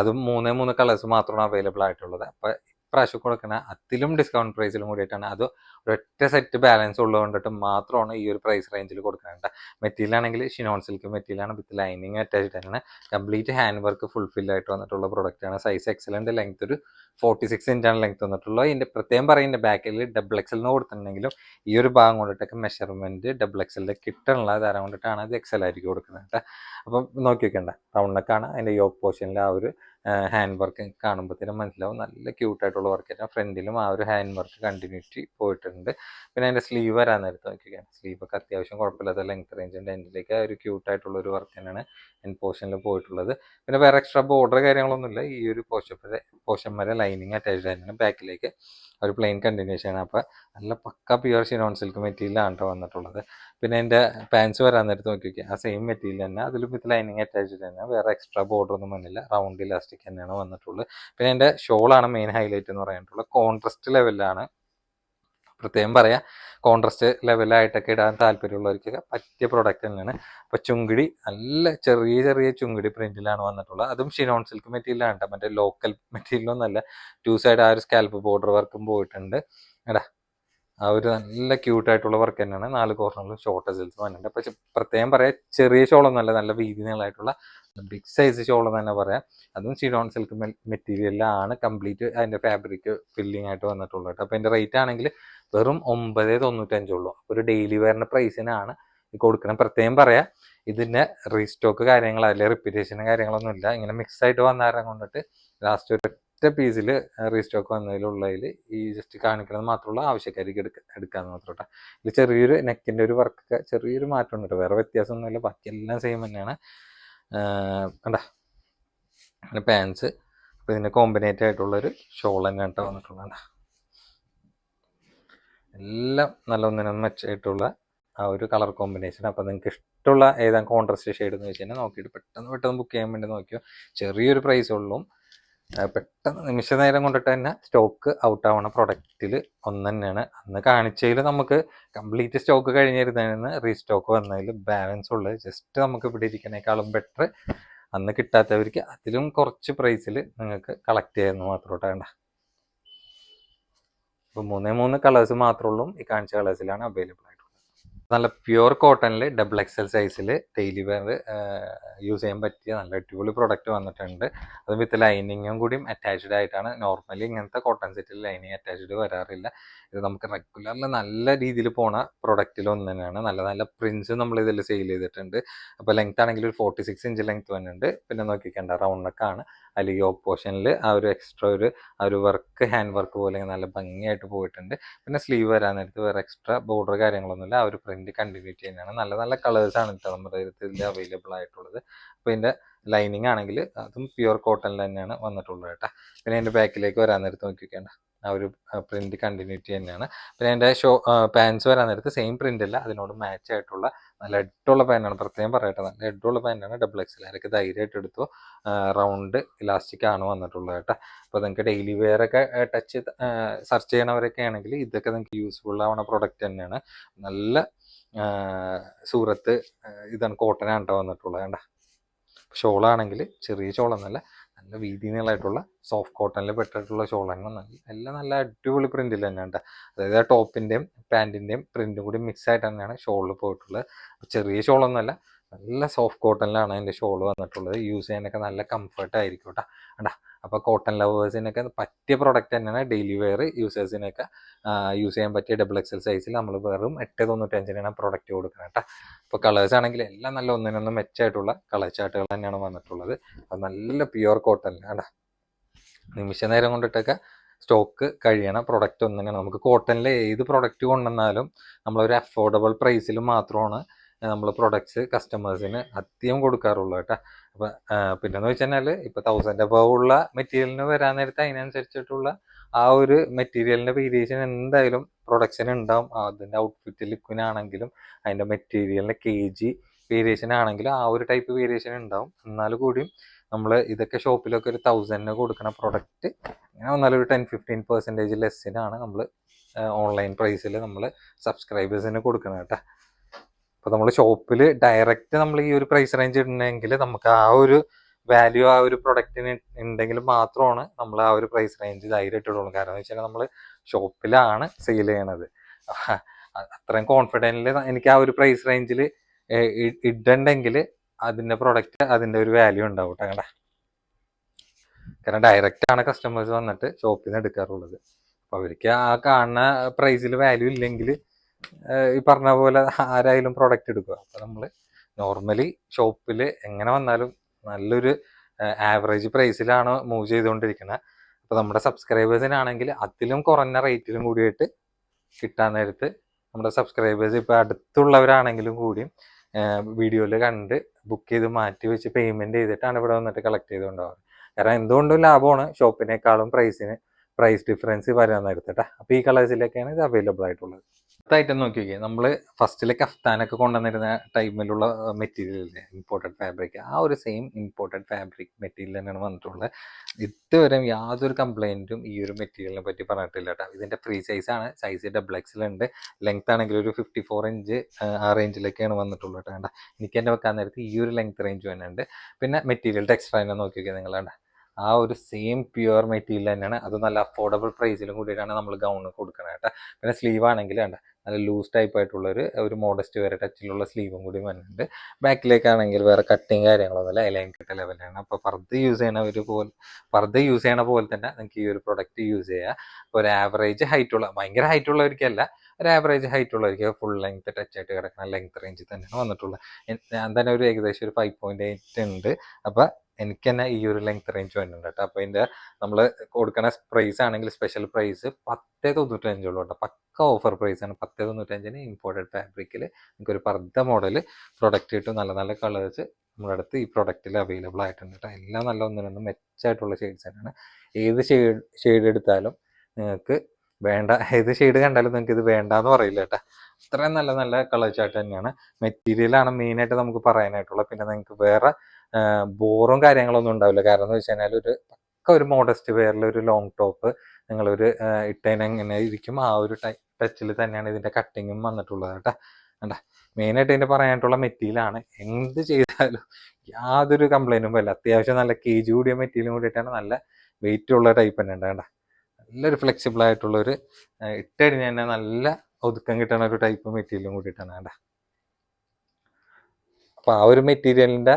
അതും മൂന്നേ മൂന്ന് കളേഴ്സ് മാത്രമാണ് അവൈലബിൾ ആയിട്ടുള്ളത്. അപ്പൊ ഇപ്രാവശ്യം കൊടുക്കണ അതിലും ഡിസ്കൗണ്ട് പ്രൈസിലും കൂടിയിട്ടാണ്. അത് ഒരൊറ്റ സെറ്റ് ബാലൻസ് ഉള്ളത് കൊണ്ടിട്ട് മാത്രമാണ് ഈ ഒരു പ്രൈസ് റേഞ്ചിൽ കൊടുക്കുന്നത് മെറ്റീരിയൽ ആണെങ്കിൽ ഷിനോൺ സിൽക്ക് മെറ്റീരിയൽ ആണ് വിത്ത് ലൈനിങ് അറ്റാച്ച് ആണ് കംപ്ലീറ്റ് ഹാൻഡ് വർക്ക് ഫുൾഫിൽ ആയിട്ട് വന്നിട്ടുള്ള പ്രൊഡക്റ്റ് ആണ്. സൈസ് എക്സലന്റ് ലെങ്ത് ഒരു ഫോർട്ടി സിക്സ് ഇഞ്ചാണ് ലെങ്ത് വന്നിട്ടുള്ളത്. ഇതിന്റെ പ്രത്യേകം പറയുന്ന ബാക്കിൽ ഡബിൾ എക്സലിന് കൊടുത്തിട്ടുണ്ടെങ്കിലും ഈ ഒരു ഭാഗം കൊണ്ടിട്ടൊക്കെ മെഷർമെന്റ് ഡബിൾ എക്സലിന്റെ കിട്ടാനുള്ള തരം കൊണ്ടിട്ടാണ് അത് എക്സൽ ആയിരിക്കും കൊടുക്കുന്നത് കേട്ടോ അപ്പം നോക്കി വെക്കണ്ട റൗണ്ടൊക്കെയാണ് അതിന്റെ യോക്ക് പോർഷനിൽ ആ ഒരു ഹാൻഡ് വർക്ക് കാണുമ്പോഴത്തേനും മനസ്സിലാവും നല്ല ക്യൂട്ടായിട്ടുള്ള വർക്ക് ആയിരുന്നു. ഫ്രണ്ടിലും ആ ഒരു ഹാൻഡ് വർക്ക് കണ്ടിന്യൂറ്റി പോയിട്ടുണ്ട്. പിന്നെ അതിന്റെ സ്ലീവ് വരാൻ നേരത്ത് സ്ലീവ് ഒക്കെ അത്യാവശ്യം കുഴപ്പമില്ലാത്ത ലെങ്ത് റേഞ്ചിന്റെ എൻഡിലേക്ക് ഒരു ക്യൂട്ട് ആയിട്ടുള്ള ഒരു വർക്ക് തന്നെയാണ് എൻ പോർഷനിൽ പോയിട്ടുള്ളത്. പിന്നെ വേറെ എക്സ്ട്രാ ബോർഡർ കാര്യങ്ങളൊന്നുമില്ല ഈ ഒരു പോർഷൻ വരെ പോർഷൻ വരെ ലൈനിങ് അറ്റാച്ച്ഡ് ആയിട്ടാണ് ബാക്കിലേക്ക് ഒരു പ്ലെയിൻ കണ്ടിന്യൂഷൻ ആണ്. അപ്പോൾ നല്ല പക്ക പ്യുവർ ഷിനോൺ സിൽക്ക് മെറ്റീരിയലാണ് കേട്ടോ വന്നിട്ടുള്ളത്. പിന്നെ എന്റെ പാൻസ് വരാൻ നേരത്ത് നോക്കി നോക്കിയാൽ ആ സെയിം മെറ്റീരിയൽ തന്നെ. അതിലും വിത്ത് ലൈനിങ് അറ്റാച്ച്ഡ് തന്നെ വേറെ എക്സ്ട്രാ ബോർഡർ ഒന്നും വന്നില്ല. റൗണ്ട് ഇലാസ്റ്റിക് തന്നെയാണ് വന്നിട്ടുള്ളത്. പിന്നെ എന്റെ ഷോളാണ് മെയിൻ ഹൈലൈറ്റ് എന്ന് പറയാനുള്ളത് കോൺട്രസ്റ്റ് ലെവലിലാണ് പ്രത്യേകം പറയാം. കോൺട്രസ്റ്റ് ലെവലായിട്ടൊക്കെ ഇടാൻ താല്പര്യമുള്ളവർക്കൊക്കെ പറ്റിയ പ്രോഡക്റ്റ് തന്നെയാണ്. അപ്പൊ ചുങ്കിടി നല്ല ചെറിയ ചെറിയ ചുങ്കിടി പ്രിന്റിലാണ് വന്നിട്ടുള്ളത്. അതും ഷിനോൺ സിൽക്ക് മെറ്റീരിയലാണ് മറ്റേ ലോക്കൽ മെറ്റീരിയലൊന്നല്ല ടു സൈഡ് ആ ഒരു സ്കാൽപ്പ് ബോർഡർ വർക്കും പോയിട്ടുണ്ട്. എടാ ആ ഒരു നല്ല ക്യൂട്ട് ആയിട്ടുള്ള വർക്ക് തന്നെയാണ്. നാല് കോർണറിലും ഷോർട്ട് സൈസ് വന്നിട്ടുണ്ട്. പക്ഷെ പ്രത്യേകം പറയാം ചെറിയ ഷോളൊന്നുമല്ല നല്ല വീതി നീളമായിട്ടുള്ള ബിഗ് സൈസ് ഷോൾ തന്നെ പറയാം. അതും ഷിഡോൺ സിൽക്ക് മെറ്റീരിയലാണ് കംപ്ലീറ്റ് അതിന്റെ ഫാബ്രിക് ഫില്ലിംഗ് ആയിട്ട് വന്നിട്ടുള്ളത് കേട്ടോ. അപ്പൊ അതിന്റെ റേറ്റ് ആണെങ്കിൽ വെറും ഒമ്പത് തൊണ്ണൂറ്റഞ്ചുള്ളൂ ഒരു ഡെയിലി വെയറിന്റെ പ്രൈസിനാണ് കൊടുക്കണം. പ്രത്യേകം പറയാം ഇതിന്റെ റീസ്റ്റോക്ക് കാര്യങ്ങൾ അതിലെ റിപ്പീറ്റേഷൻ കാര്യങ്ങളൊന്നും ഇല്ല ഇങ്ങനെ മിക്സ് ആയിട്ട് വന്നാരം കൊണ്ടിട്ട് ലാസ്റ്റ് ഒരു ഒറ്റ പീസിൽ റീസ്റ്റോക്ക് വന്നതിലുള്ളതിൽ ഈ ജസ്റ്റ് കാണിക്കുന്നത് മാത്രമുള്ള ആവശ്യക്കാർക്ക് എടുക്ക എടുക്കാമെന്ന് മാത്രം കേട്ടോ ഇതിൽ ചെറിയൊരു നെക്കിന്റെ ഒരു വർക്കൊക്കെ ചെറിയൊരു മാറ്റം ഉണ്ട് വേറെ വ്യത്യാസമൊന്നുമില്ല. ബാക്കിയെല്ലാം സെയിം തന്നെയാണ്. കണ്ട? പാൻസ് അപ്പോൾ ഇതിന്റെ കോമ്പിനേറ്റ് ആയിട്ടുള്ളൊരു ഷോൾ തന്നെ കേട്ടോ വന്നിട്ടുള്ളത്? എല്ലാം നല്ല ഒന്നിനൊന്ന് മെച്ചമായിട്ടുള്ള ആ ഒരു കളർ കോമ്പിനേഷൻ അപ്പോൾ നിങ്ങൾക്ക് ഇഷ്ടമുള്ള ഏതാണ് കോൺട്രസ്റ്റ് ഷെയ്ഡ് എന്ന് വെച്ച് കഴിഞ്ഞാൽ നോക്കിയിട്ട് പെട്ടെന്ന് പെട്ടെന്ന് ബുക്ക് ചെയ്യാൻ വേണ്ടി നോക്കിയോ? ചെറിയൊരു പ്രൈസ് ഉള്ളൂ ആ, പെട്ടെന്ന് നിമിഷ നേരം കൊണ്ടിട്ട് തന്നെ സ്റ്റോക്ക് ഔട്ട് ആവണ പ്രൊഡക്റ്റിൽ ഒന്ന് തന്നെയാണ് അന്ന് കാണിച്ചതിൽ നമുക്ക് കംപ്ലീറ്റ് സ്റ്റോക്ക് കഴിഞ്ഞിരുന്നതിന് റീസ്റ്റോക്ക് വന്നതിൽ ബാലൻസ് ഉള്ളത് ജസ്റ്റ് നമുക്ക് ഇവിടെ ഇരിക്കണേക്കാളും ബെറ്റർ അന്ന് കിട്ടാത്തവർക്ക് അതിലും കുറച്ച് പ്രൈസിൽ നിങ്ങൾക്ക് കളക്ട് ചെയ്യുന്ന മാത്രം വേണ്ട ഇപ്പൊ മൂന്നേ മൂന്ന് കളേഴ്സ് മാത്രമുള്ളൂ ഈ കാണിച്ച കളേഴ്സിലാണ് അവൈലബിൾ നല്ല പ്യുവർ കോട്ടണിൽ ഡബിൾ എക്സൽ സൈസിൽ ഡെയിലി വെയർ യൂസ് ചെയ്യാൻ പറ്റിയ നല്ല അടിപൊളി പ്രൊഡക്റ്റ് വന്നിട്ടുണ്ട്. അത് വിത്ത് ലൈനിങ്ങും കൂടിയും അറ്റാച്ച്ഡ് ആയിട്ടാണ്. നോർമലി ഇങ്ങനത്തെ കോട്ടൺ സെറ്റിൽ ലൈനിങ് അറ്റാച്ച്ഡ് വരാറില്ല. ഇത് നമുക്ക് റെഗുലറിൽ നല്ല രീതിയിൽ പോണ പ്രൊഡക്റ്റിൽ ഒന്ന് തന്നെയാണ്. നല്ല നല്ല പ്രിൻസ് നമ്മൾ ഇതിൽ സെയിൽ ചെയ്തിട്ടുണ്ട്. അപ്പോൾ ലെങ്ത് ആണെങ്കിൽ ഒരു ഫോർട്ടി സിക്സ് ഇഞ്ച് ലെങ്ത് വന്നിട്ടുണ്ട്. പിന്നെ നോക്കിക്കേണ്ട റൗണ്ട് നെക്കാണ് അല്ലെങ്കിൽ ഓപ്പോഷനിൽ ആ ഒരു എക്സ്ട്രാ ഒരു ആ ഒരു വർക്ക് ഹാൻഡ് വർക്ക് പോലെ നല്ല ഭംഗിയായിട്ട് പോയിട്ടുണ്ട്. പിന്നെ സ്ലീവ് വരാൻ നേരത്ത് വേറെ എക്സ്ട്രാ ബോർഡർ കാര്യങ്ങളൊന്നുമില്ല. ആ ഒരു പ്രിന്റ് കണ്ടിന്യൂറ്റി തന്നെയാണ്. നല്ല നല്ല കളേഴ്സ് ആണ് കേട്ടോ നമ്മുടെ ഇതിൽ അവൈലബിൾ ആയിട്ടുള്ളത്. അപ്പോൾ ഇതിന്റെ ലൈനിങ് ആണെങ്കിൽ അതും പ്യുവർ കോട്ടൺ തന്നെയാണ് വന്നിട്ടുള്ളത് കേട്ടോ പിന്നെ അതിന്റെ ബാക്കിലേക്ക് വരാൻ നേരത്ത് നോക്കിക്കേണ്ട. ആ ഒരു പ്രിന്റ് കണ്ടിന്യൂറ്റി തന്നെയാണ്. പിന്നെ എന്റെ ഷോ പാൻസ് വരാൻ നേരത്ത് സെയിം പ്രിന്റ് അല്ല അതിനോട് മാച്ച് ആയിട്ടുള്ള നല്ല എഡുള്ള പാന്റാണ് പ്രത്യേകം പറയട്ടെ നല്ല എഡുള്ള പാന്റാണ് ഡബിൾ എക്സൽ അതൊക്കെ ധൈര്യമായിട്ട് എടുത്തു റൗണ്ട് ഇലാസ്റ്റിക് ആണ് വന്നിട്ടുള്ളത് കേട്ടോ. അപ്പോൾ നിങ്ങൾക്ക് ഡെയിലി വെയറൊക്കെ ടച്ച് സെർച്ച് ചെയ്യണവരൊക്കെ ആണെങ്കിൽ ഇതൊക്കെ നിങ്ങൾക്ക് യൂസ്ഫുൾ ആവുന്ന പ്രൊഡക്റ്റ് തന്നെയാണ്. നല്ല സൂറത്ത് ഇതാണ് കോട്ടനാണ് കേട്ടോ വന്നിട്ടുള്ളത് കണ്ട. ഷോളാണെങ്കിൽ ചെറിയ ഷോളൊന്നല്ല നല്ല വീതി നീളമായിട്ടുള്ള സോഫ്റ്റ് കോട്ടണിൽ പെട്ടിട്ടുള്ള ഷോളാണ് നല്ല എല്ലാം നല്ല അടിപൊളി പ്രിന്റിൽ തന്നെയാണ് അതായത് ആ ടോപ്പിന്റെയും പാന്റിന്റെയും പ്രിന്റും കൂടി മിക്സ് ആയിട്ട് തന്നെയാണ് ഷോളിൽ പോയിട്ടുള്ളത്. ചെറിയ ഷോളൊന്നുമല്ല നല്ല സോഫ്റ്റ് കോട്ടണിലാണ് അതിന്റെ ഷോൾ വന്നിട്ടുള്ളത്. യൂസ് ചെയ്യാനൊക്കെ നല്ല കംഫർട്ട് ആയിരിക്കും കേട്ടോ കണ്ടാ അപ്പോൾ കോട്ടൺ ലവേഴ്സിനൊക്കെ പറ്റിയ പ്രോഡക്റ്റ് തന്നെയാണ് ഡെയിലി വെയർ യൂസേഴ്സിനൊക്കെ യൂസ് ചെയ്യാൻ പറ്റിയ ഡബിൾ എക്സൽ സൈസിൽ നമ്മൾ വെറും എട്ട് തൊണ്ണൂറ്റഞ്ചിനാണ് പ്രോഡക്റ്റ് കൊടുക്കുന്നത് കേട്ടോ അപ്പോൾ കളേഴ്സ് ആണെങ്കിൽ എല്ലാം നല്ല ഒന്നിനൊന്ന് മെച്ചമായിട്ടുള്ള കളർ ചാർട്ടുകൾ തന്നെയാണ് വന്നിട്ടുള്ളത്. അത് നല്ല പ്യുവർ കോട്ടൺ കണ്ടാ നിമിഷ നേരം കൊണ്ടിട്ടൊക്കെ സ്റ്റോക്ക് കഴിയണ പ്രൊഡക്റ്റ് ഒന്നിനാണ്. നമുക്ക് കോട്ടണിലെ ഏത് പ്രൊഡക്റ്റ് കൊണ്ടുവന്നാലും നമ്മളൊരു അഫോർഡബിൾ പ്രൈസിൽ മാത്രമാണ് നമ്മൾ പ്രൊഡക്ട്സ് കസ്റ്റമേഴ്സിന് അധികം കൊടുക്കാറുള്ളൂ കേട്ടോ. അപ്പം പിന്നെന്ന് വെച്ച് കഴിഞ്ഞാൽ ഇപ്പം തൗസൻഡ് അബവ് ഉള്ള മെറ്റീരിയലിന് വരാൻ നേരത്തെ അതിനനുസരിച്ചിട്ടുള്ള ആ ഒരു മെറ്റീരിയലിന്റെ വേരിയേഷൻ എന്തായാലും പ്രൊഡക്ഷൻ ഉണ്ടാവും അതിന്റെ ഔട്ട്ഫിറ്റ് ലിക്വിനാണെങ്കിലും അതിന്റെ മെറ്റീരിയലിന്റെ കെ ജി വേരിയേഷൻ ആണെങ്കിലും ആ ഒരു ടൈപ്പ് വേരിയേഷൻ ഉണ്ടാവും എന്നാൽ കൂടിയും നമ്മൾ ഇതൊക്കെ ഷോപ്പിലൊക്കെ ഒരു തൗസൻഡിന് കൊടുക്കുന്ന പ്രൊഡക്റ്റ് അങ്ങനെ വന്നാലും ഒരു ടെൻ ഫിഫ്റ്റീൻ പെർസെന്റേജ് ലെസ്സിനാണ് നമ്മൾ ഓൺലൈൻ പ്രൈസിൽ നമ്മൾ സബ്സ്ക്രൈബേഴ്സിന് കൊടുക്കുന്നത് കേട്ടോ. അപ്പോൾ നമ്മൾ ഷോപ്പിൽ ഡയറക്റ്റ് നമ്മൾ ഈ ഒരു പ്രൈസ് റേഞ്ച് ഇടണമെങ്കിൽ നമുക്ക് ആ ഒരു വാല്യൂ ആ ഒരു പ്രൊഡക്റ്റിന് ഉണ്ടെങ്കിൽ മാത്രമാണ് നമ്മൾ ആ ഒരു പ്രൈസ് റേഞ്ച് ധൈര്യമായിട്ട് ഇടുള്ളൂ കാരണം എന്ന് വെച്ചാൽ നമ്മൾ ഷോപ്പിലാണ് സെയിൽ ചെയ്യണത്. അത്രയും കോൺഫിഡന്റിൽ എനിക്ക് ആ ഒരു പ്രൈസ് റേഞ്ചിൽ ഇടണ്ടെങ്കിൽ അതിന്റെ പ്രൊഡക്റ്റ് അതിന്റെ ഒരു വാല്യൂ ഉണ്ടാവും കേട്ടോ കാരണം ഡയറക്റ്റ് ആണ് കസ്റ്റമേഴ്സ് വന്നിട്ട് ഷോപ്പിൽ നിന്ന് എടുക്കാറുള്ളത്. അപ്പോൾ അവർക്ക് ആ കാണുന്ന പ്രൈസിൽ വാല്യൂ ഇല്ലെങ്കിൽ ഈ പറഞ്ഞ പോലെ ആരായാലും പ്രൊഡക്റ്റ് എടുക്കുക. അപ്പോൾ നമ്മൾ നോർമലി ഷോപ്പിൽ എങ്ങനെ വന്നാലും നല്ലൊരു ആവറേജ് പ്രൈസിലാണ് മൂവ് ചെയ്തുകൊണ്ടിരിക്കുന്നത് അപ്പോൾ നമ്മുടെ സബ്സ്ക്രൈബേഴ്സിനാണെങ്കിൽ അതിലും കുറഞ്ഞ റേറ്റിലും കൂടിയിട്ട് കിട്ടാൻ നേരത്ത് നമ്മുടെ സബ്സ്ക്രൈബേഴ്സ് ഇപ്പോൾ അടുത്തുള്ളവരാണെങ്കിലും കൂടിയും വീഡിയോയിൽ കണ്ട് ബുക്ക് ചെയ്ത് മാറ്റി വെച്ച് പേയ്മെന്റ് ചെയ്തിട്ടാണ് ഇവിടെ വന്നിട്ട് കളക്ട് ചെയ്തുകൊണ്ടാവുക കാരണം എന്തുകൊണ്ടും ലാഭമാണ് ഷോപ്പിനേക്കാളും പ്രൈസിന് പ്രൈസ് ഡിഫറൻസ് വരാൻ നേരത്തെ അപ്പോൾ ഈ കളേഴ്സിലൊക്കെയാണ് ഇത് അവൈലബിൾ ആയിട്ടുള്ളത്. അടുത്തായിട്ട് നോക്കി നോക്കിയേ. നമ്മൾ ഫസ്റ്റിൽ കഫ്താനൊക്കെ കൊണ്ടുവന്നിരുന്ന ടൈമിലുള്ള മെറ്റീരിയൽ അല്ലേ ഇമ്പോർട്ടഡ് ഫാബ്രിക്. ആ ഒരു സെയിം ഇമ്പോർട്ടഡ് ഫാബ്രിക് മെറ്റീരിയൽ തന്നെയാണ് വന്നിട്ടുള്ളത്. ഇതുവരെ യാതൊരു കംപ്ലൈന്റും ഈ ഒരു മെറ്റീരിയലിനെ പറ്റി പറഞ്ഞിട്ടില്ല കേട്ടോ. ഇതിന്റെ ഫ്രീ സൈസ് ആണ്. സൈസ് ഡബിൾ എക്സിലുണ്ട് ലെങ്ത് ആണെങ്കിൽ ഒരു ഫിഫ്റ്റി ഫോർ ഇഞ്ച് ആ റേഞ്ചിലൊക്കെയാണ് വന്നിട്ടുള്ളത് കേട്ടോ. വേണ്ട എനിക്ക് തന്നെ വെക്കാൻ നേരത്ത് ഈ ഒരു ലെങ്ത് റേഞ്ച് വരുന്നുണ്ട് പിന്നെ മെറ്റീരിയൽ ടെക്സ്റ്റർ തന്നെ നോക്കി നോക്കിയാൽ നിങ്ങൾ കേട്ടോ ആ ഒരു സെയിം പ്യുവർ മെറ്റീരിയൽ തന്നെയാണ്. അത് നല്ല അഫോർഡബിൾ പ്രൈസിലും കൂടിയിട്ടാണ് നമ്മൾ ഗൗൺ കൊടുക്കുന്നത് കേട്ടോ. പിന്നെ സ്ലീവ് ആണെങ്കിൽ വേണ്ട നല്ല ലൂസ് ടൈപ്പ് ആയിട്ടുള്ളൊരു ഒരു മോഡസ്റ്റ് വരെ ടച്ചിലുള്ള സ്ലീവും കൂടി വന്നിട്ടുണ്ട്. ബാക്കിലേക്കാണെങ്കിൽ വേറെ കട്ടിങ് കാര്യങ്ങളൊന്നുമില്ല ലൈൻ കിട്ട ലെവലാണ് അപ്പോൾ പർദ്ദ യൂസ് ചെയ്യണ ഒരു പോലെ പർദ്ദ യൂസ് ചെയ്യണ പോലെ തന്നെ നിങ്ങൾക്ക് ഈ ഒരു പ്രൊഡക്റ്റ് യൂസ് ചെയ്യുക ഒരു ആവറേജ് ഹൈറ്റ് ഉള്ള ഭയങ്കര ഹൈറ്റ് ഉള്ളവർക്കല്ല ഒരു ആവറേജ് ഹൈറ്റ് ഉള്ളവർക്ക് ഫുൾ ലെങ്ത് ടച്ച് ആയിട്ട് കിടക്കുന്ന ലെങ്ത് റേഞ്ചിൽ തന്നെയാണ് വന്നിട്ടുള്ളത്. ഞാൻ തന്നെ ഒരു ഏകദേശം ഒരു ഫൈവ് പോയിന്റ് എയ്റ്റ് ഉണ്ട്. അപ്പോൾ എനിക്ക് തന്നെ ഈ ഒരു ലെങ്ത് റേഞ്ച് വരുന്നുണ്ട് കേട്ടോ അപ്പോൾ ഇതിന്റെ നമ്മൾ കൊടുക്കുന്ന പ്രൈസ് ആണെങ്കിൽ സ്പെഷ്യൽ പ്രൈസ് പത്തേ തൊണ്ണൂറ്റഞ്ചുള്ളൂ കേട്ടോ പക്ക ഓഫർ പ്രൈസ് ആണ് പത്തേ തൊണ്ണൂറ്റഞ്ചിന് ഇമ്പോർട്ടഡ് ഫാബ്രിക്കിൽ നിങ്ങൾക്ക് ഒരു പർദ്ദ മോഡൽ പ്രൊഡക്റ്റ് കിട്ടും. നല്ല നല്ല കളേഴ്സ് നമ്മുടെ അടുത്ത് ഈ പ്രൊഡക്റ്റിൽ അവൈലബിൾ ആയിട്ടുണ്ട് കേട്ടോ എല്ലാം നല്ല ഒന്നിനൊന്നും മെച്ചമായിട്ടുള്ള ഷെയ്ഡ്സ് തന്നെയാണ്. ഏത് ഷെയ്ഡ് ഷെയ്ഡ് എടുത്താലും നിങ്ങൾക്ക് വേണ്ട ഏത് ഷെയ്ഡ് കണ്ടാലും നിങ്ങൾക്ക് ഇത് വേണ്ട എന്ന് പറയില്ല കേട്ടോ അത്രയും നല്ല നല്ല കളർ ചാർട്ട് തന്നെയാണ്. മെറ്റീരിയലാണ് മെയിനായിട്ട് നമുക്ക് പറയാനായിട്ടുള്ളത് പിന്നെ നിങ്ങൾക്ക് വേറെ ബോറും കാര്യങ്ങളൊന്നും ഉണ്ടാവില്ല. കാരണം എന്ന് വെച്ച് കഴിഞ്ഞാൽ ഒരു പക്ക ഒരു മോഡസ്റ്റ് വെയറിൽ ഒരു ലോങ് ടോപ്പ് നിങ്ങളൊരു ഇട്ടതിനെങ്ങനെ ഇരിക്കും. ആ ഒരു ടച്ചിൽ തന്നെയാണ് ഇതിന്റെ കട്ടിങ്ങും വന്നിട്ടുള്ളത് കേട്ടോ. കണ്ട? മെയിനായിട്ട് ഇതിന്റെ പറയാനായിട്ടുള്ള മെറ്റീരിയലാണ് എന്ത് ചെയ്താലും യാതൊരു കംപ്ലൈന്റും വരില്ല. അത്യാവശ്യം നല്ല കെ ജി കൂടിയ മെറ്റീരിയലും കൂടിയിട്ടാണ് നല്ല വെയിറ്റ് ഉള്ള ടൈപ്പ് തന്നെ ഉണ്ട് കണ്ട? നല്ലൊരു ഫ്ലെക്സിബിൾ ആയിട്ടുള്ളൊരു ഇട്ടുകഴിഞ്ഞ് തന്നെ നല്ല ഒതുക്കം കിട്ടണ ഒരു ടൈപ്പ് മെറ്റീരിയലും കൂടിയിട്ടാണ് കണ്ട? അപ്പോൾ ആ ഒരു മെറ്റീരിയലിന്റെ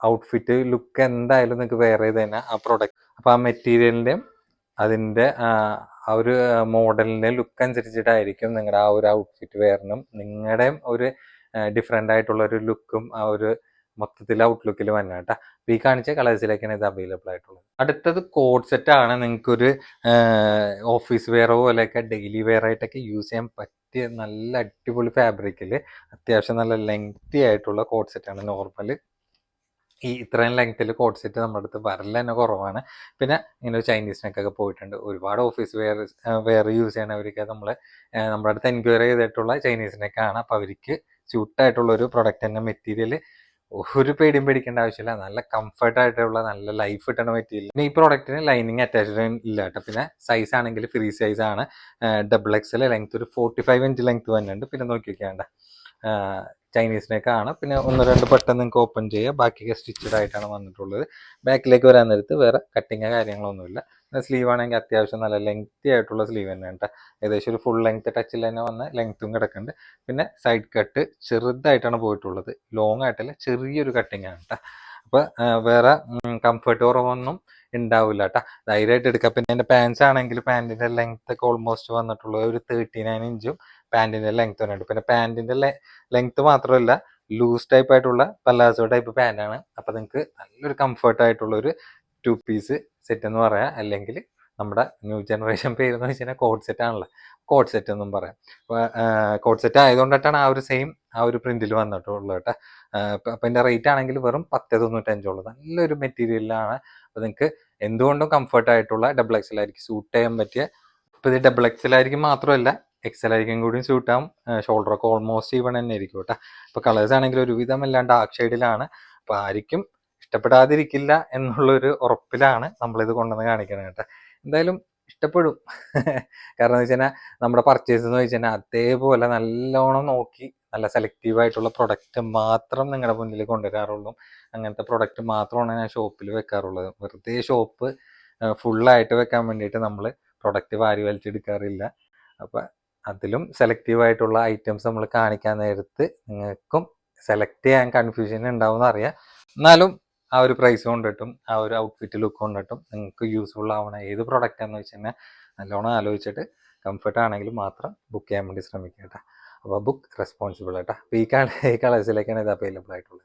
ഔട്ട്ഫിറ്റ് ലുക്ക് എന്തായാലും നിങ്ങൾക്ക് വേറെ തന്നെ ആ പ്രോഡക്റ്റ് അപ്പോൾ ആ മെറ്റീരിയലിന്റെയും അതിന്റെ ആ ഒരു മോഡലിന്റെ ലുക്ക് അനുസരിച്ചിട്ടായിരിക്കും നിങ്ങളുടെ ആ ഒരു ഔട്ട്ഫിറ്റ് വേറെയും നിങ്ങളുടെയും ഒരു ഡിഫറെന്റ് ആയിട്ടുള്ള ഒരു ലുക്കും ആ ഒരു മൊത്തത്തിൽ ഔട്ട്ലുക്കിൽ വരണം കേട്ടോ. അപ്പോൾ ഈ കാണിച്ച കളേഴ്സിലേക്കാണ് ഇത് അവൈലബിൾ ആയിട്ടുള്ളത്. അടുത്തത് കോഡ് സെറ്റ് ആണ് നിങ്ങൾക്കൊരു ഓഫീസ് വെയറോ പോലെയൊക്കെ ഡെയിലി വെയർ ആയിട്ടൊക്കെ യൂസ് ചെയ്യാൻ പറ്റിയ നല്ല അടിപൊളി ഫാബ്രിക്കിൽ അത്യാവശ്യം നല്ല ലെങ്തി ആയിട്ടുള്ള കോഡ് സെറ്റാണ് നോർമൽ ഈ ഇത്രയും ലെങ്ത്തിൽ കോട്ട് സെറ്റ് നമ്മുടെ അടുത്ത് വരൽ തന്നെ കുറവാണ്. പിന്നെ ഇങ്ങനെ ചൈനീസിനൊക്കെ പോയിട്ടുണ്ട്. ഒരുപാട് ഓഫീസ് വെയർ വെയർ യൂസ് ചെയ്യണവർക്ക് നമ്മൾ നമ്മുടെ അടുത്ത് എൻക്വയറി ചെയ്തിട്ടുള്ള ചൈനീസിനൊക്കെയാണ് അപ്പോൾ അവർക്ക് സ്യൂട്ടായിട്ടുള്ള ഒരു പ്രൊഡക്റ്റ് തന്നെ മെറ്റീരിയൽ ഒരു പേടിയും പേടിക്കേണ്ട ആവശ്യമില്ല നല്ല കംഫർട്ട് ആയിട്ടുള്ള നല്ല ലൈഫ് കിട്ടണ മെറ്റീരിയൽ പിന്നെ ഈ പ്രോഡക്റ്റിന് ലൈനിങ് അറ്റാച്ച്ഡ് ഇല്ല കേട്ടോ. പിന്നെ സൈസ് ആണെങ്കിൽ ഫ്രീ സൈസ് ആണ്. ഡബിൾ എക്സൽ ലെങ്ത് ഒരു ഫോർട്ടി ഫൈവ് ഇഞ്ച് ലെങ്ത് വന്നിട്ടുണ്ട് പിന്നെ നോക്കി വെക്കാണ്ട ചൈനീസ് നെക്കാണ് പിന്നെ ഒന്ന് രണ്ട് ബട്ടൺ നിങ്ങൾക്ക് ഓപ്പൺ ചെയ്യുക ബാക്കിയൊക്കെ സ്റ്റിച്ചഡ് ആയിട്ടാണ് വന്നിട്ടുള്ളത്. ബാക്കിലേക്ക് വരാൻ നേരത്ത് വേറെ കട്ടിങ്ങോ കാര്യങ്ങളൊന്നുമില്ല. പിന്നെ സ്ലീവ് ആണെങ്കിൽ അത്യാവശ്യം നല്ല ലെങ്തി ആയിട്ടുള്ള സ്ലീവ് തന്നെ കേട്ടോ ഏകദേശം ഒരു ഫുൾ ലെങ്ത് ടച്ചിൽ തന്നെ വന്ന ലെങ്ത്തും കിടക്കുന്നുണ്ട്. പിന്നെ സൈഡ് കട്ട് ചെറുതായിട്ടാണ് പോയിട്ടുള്ളത്. ലോങ് ആയിട്ടല്ല ചെറിയൊരു കട്ടിങ് ആണ് കേട്ടോ അപ്പോൾ വേറെ കംഫർട്ട് കുറവൊന്നും ഉണ്ടാവില്ല കേട്ടോ ധൈര്യമായിട്ട് എടുക്കുക പിന്നെ എന്റെ പാൻസ് ആണെങ്കിൽ പാന്റിന്റെ ലെങ്ത് ഒക്കെ ഓൾമോസ്റ്റ് വന്നിട്ടുള്ളത് ഒരു തേർട്ടി നയൻ ഇഞ്ചും പാന്റിന്റെ ലെങ്ത് തന്നെ ഉണ്ട് പിന്നെ പാന്റിന്റെ ലെങ്ത് മാത്രമല്ല ലൂസ് ടൈപ്പ് ആയിട്ടുള്ള പല്ലാസോ ടൈപ്പ് പാന്റാണ് അപ്പോൾ നിങ്ങൾക്ക് നല്ലൊരു കംഫർട്ട് ആയിട്ടുള്ള ഒരു ടു പീസ് സെറ്റ് എന്ന് പറയാം. അല്ലെങ്കിൽ നമ്മുടെ ന്യൂ ജനറേഷൻ പേര് എന്ന് വെച്ച് കഴിഞ്ഞാൽ കോഡ് സെറ്റ് ആണല്ലോ. കോഡ് സെറ്റ് എന്നും പറയാം. കോട്ട് കോഡ് സെറ്റ് ആയതുകൊണ്ടിട്ടാണ് ആ ഒരു സെയിം ആ ഒരു പ്രിന്റിൽ വന്നിട്ടുള്ളത് കേട്ടോ. അപ്പം എന്റെ റേറ്റ് ആണെങ്കിൽ വെറും പത്ത് തൊണ്ണൂറ്റഞ്ചുള്ളൂ നല്ലൊരു മെറ്റീരിയലാണ് അപ്പോൾ നിങ്ങൾക്ക് എന്തുകൊണ്ടും കംഫർട്ട് ആയിട്ടുള്ള ഡബിൾ എക്സിലായിരിക്കും സൂട്ട് ചെയ്യാൻ പറ്റിയ ഇപ്പോൾ ഇത് ഡബിൾ എക്സിലായിരിക്കും മാത്രമല്ല എക്സൽ ആയിരിക്കും കൂടി സ്യൂട്ട് ആവും. ഷോൾഡറൊക്കെ ഓൾമോസ്റ്റ് ഈവൺ തന്നെ ആയിരിക്കും കേട്ടോ. അപ്പോൾ കളേഴ്സ് ആണെങ്കിൽ ഒരുവിധം എല്ലാം ഡാർക്ക് ഷെയ്ഡിലാണ് അപ്പോൾ ആയിരിക്കും ഇഷ്ടപ്പെടാതിരിക്കില്ല എന്നുള്ളൊരു ഉറപ്പിലാണ് നമ്മളിത് കൊണ്ടുവന്ന് കാണിക്കുന്നത് കേട്ടോ. എന്തായാലും ഇഷ്ടപ്പെടും. കാരണം എന്ന് വെച്ച് നമ്മുടെ പർച്ചേസ് എന്ന് വെച്ച് അതേപോലെ നല്ലോണം നോക്കി നല്ല സെലക്റ്റീവ് ആയിട്ടുള്ള പ്രൊഡക്റ്റ് മാത്രം നിങ്ങളുടെ മുന്നിൽ കൊണ്ടുവരാറുള്ളൂ. അങ്ങനത്തെ പ്രൊഡക്റ്റ് മാത്രമാണ് ഞാൻ ഷോപ്പിൽ വെക്കാറുള്ളത്. വെറുതെ ഷോപ്പ് ഫുള്ളായിട്ട് വെക്കാൻ വേണ്ടിയിട്ട് നമ്മൾ പ്രൊഡക്റ്റ് വാരി വലിച്ചെടുക്കാറില്ല. അപ്പം അതിലും സെലക്റ്റീവ് ആയിട്ടുള്ള ഐറ്റംസ് നമ്മൾ കാണിക്കാൻ നേരത്ത് നിങ്ങൾക്കും സെലക്ട് ചെയ്യാൻ കൺഫ്യൂഷൻ ഉണ്ടാവും അറിയാം. എന്നാലും ആ ഒരു പ്രൈസ് കൊണ്ടിട്ടും ആ ഒരു ഔട്ട്ഫിറ്റ് ലുക്ക് കൊണ്ടിട്ടും നിങ്ങൾക്ക് യൂസ്ഫുൾ ആവണ ഏത് പ്രൊഡക്റ്റ് എന്ന് വെച്ച് കഴിഞ്ഞാൽ നല്ലോണം ആലോചിച്ചിട്ട് കംഫർട്ട് ആണെങ്കിലും മാത്രം ബുക്ക് ചെയ്യാൻ വേണ്ടി ശ്രമിക്കുക കേട്ടോ. അപ്പോൾ ബുക്ക് റെസ്പോൺസിബിൾ കേട്ടോ ഈ കളേഴ്സിലേക്കാണ് ഇത് അവൈലബിൾ ആയിട്ടുള്ളത്.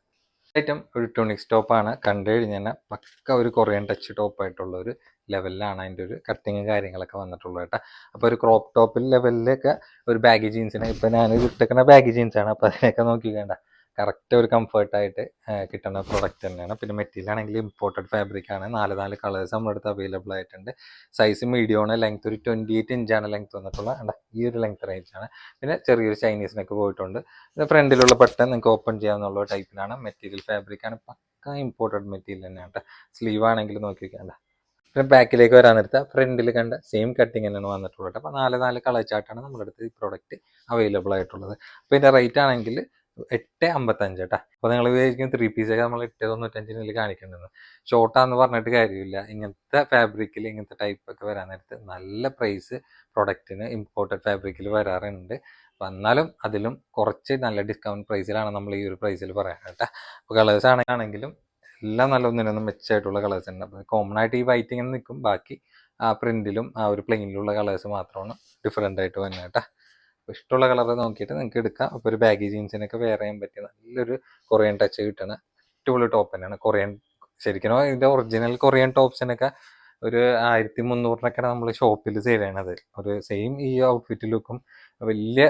ഐറ്റം ഒരു ടൂണിക് സ്റ്റോപ്പാണ് കണ്ടു കഴിഞ്ഞ് കഴിഞ്ഞാൽ പക്ക ഒരു കൊറിയൻ ടച്ച് ടോപ്പായിട്ടുള്ള ഒരു ലെവലിലാണ് അതിന്റെ ഒരു കട്ടിങ് കാര്യങ്ങളൊക്കെ വന്നിട്ടുള്ളത് കേട്ടോ. അപ്പോൾ ഒരു ക്രോപ്പ് ടോപ്പിൽ ലെവലിലൊക്കെ ഒരു ബാഗി ജീൻസിന് ഇപ്പോൾ ഞാൻ ഇട്ടേക്കുന്ന ബാഗി ജീൻസാണ് അപ്പോൾ അതിനൊക്കെ നോക്കി കറക്റ്റ് ഒരു കംഫർട്ടായിട്ട് കിട്ടുന്ന പ്രൊഡക്റ്റ് തന്നെയാണ്. പിന്നെ മെറ്റീരിയൽ ആണെങ്കിൽ ഇമ്പോർട്ടഡ് ഫാബ്രിക് ആണ്. നാല് നാല് കളേഴ്സ് നമ്മുടെ അടുത്ത് അവൈലബിൾ ആയിട്ടുണ്ട്. സൈസ് മീഡിയം ആണ് ലെങ്ത് ഒരു ട്വന്റി എയ്റ്റ് ഇഞ്ചാണ് ലെങ്ത് വന്നിട്ടുള്ള. ഈ ഒരു ലെങ്ത് റേഞ്ച് ആണ്. പിന്നെ ചെറിയൊരു ചൈനീസിനൊക്കെ പോയിട്ടുണ്ട്. ഇത് ഫ്രണ്ടിലുള്ള ബട്ടൺ നിങ്ങൾക്ക് ഓപ്പൺ ചെയ്യാമെന്നുള്ള ടൈപ്പിലാണ് മെറ്റീരിയൽ ഫാബ്രിക് ആണ്. പക്ക ഇമ്പോർട്ടഡ് മെറ്റീരിയൽ തന്നെയാണ് സ്ലീവ് ആണെങ്കിൽ നോക്കി വെക്കേണ്ട പിന്നെ ബാക്കിലേക്ക് വരാൻ നേരത്തെ ഫ്രണ്ടിൽ കണ്ട സെയിം കട്ടിങ് തന്നെയാണ് വന്നിട്ടുള്ളത്. അപ്പോൾ നാല് നാല് കളർ ചാർട്ടാണ് നമ്മുടെ അടുത്ത് ഈ പ്രോഡക്റ്റ് അവൈലബിൾ ആയിട്ടുള്ളത്. അപ്പോൾ ഇതിന്റെ റേറ്റ് ആണെങ്കിൽ എട്ട് അമ്പത്തഞ്ച് കേട്ടോ അപ്പോൾ നിങ്ങൾ വിചാരിക്കും ത്രീ പീസൊക്കെ നമ്മൾ എട്ട് തൊണ്ണൂറ്റഞ്ചിനുള്ളിൽ കാണിക്കേണ്ടത് ഷോർട്ടാന്ന് പറഞ്ഞിട്ട് കാര്യമില്ല. ഇങ്ങനത്തെ ഫാബ്രിക്കിൽ ഇങ്ങനത്തെ ടൈപ്പ് ഒക്കെ വരാൻ നേരത്ത് നല്ല പ്രൈസ് പ്രൊഡക്റ്റിന് ഇമ്പോർട്ടഡ് ഫാബ്രിക്കിൽ വരാറുണ്ട്. വന്നാലും അതിലും കുറച്ച് നല്ല ഡിസ്കൗണ്ട് പ്രൈസിലാണ് നമ്മൾ ഈ ഒരു പ്രൈസിൽ പറയാൻ കേട്ടോ അപ്പോൾ കളേഴ്സ് ആണെങ്കിലും എല്ലാം നല്ല ഒന്നിനൊന്നും മെച്ചമായിട്ടുള്ള കളേഴ്സ് ഉണ്ട്. അപ്പോൾ കോമൺ ആയിട്ട് ഈ വൈറ്റ് നിൽക്കും ബാക്കി ആ പ്രിന്റിലും ആ ഒരു പ്ലെയിനിലുള്ള കളേഴ്സ് മാത്രമാണ് ഡിഫറെന്റ് ആയിട്ട് വരുന്നത് ഇഷ്ടമുള്ള കളർ നോക്കിയിട്ട് നിങ്ങൾക്ക് എടുക്കാം. അപ്പോൾ ഒരു ബാഗി ജീൻസിനൊക്കെ വെയർ ചെയ്യാൻ പറ്റിയ നല്ലൊരു കൊറിയൻ ടച്ച് കിട്ടണ അടിപൊളി ടോപ്പ് തന്നെയാണ്. കൊറിയൻ ശരിക്കും ഇതിന്റെ ഒറിജിനൽ കൊറിയൻ ടോപ്സിനൊക്കെ ഒരു ആയിരത്തി മുന്നൂറിനൊക്കെയാണ് നമ്മൾ ഷോപ്പിൽ സെയിൽ ചെയ്യണത്. ഒരു സെയിം ഈ ഔട്ട്ഫിറ്റ് ലുക്കും വലിയ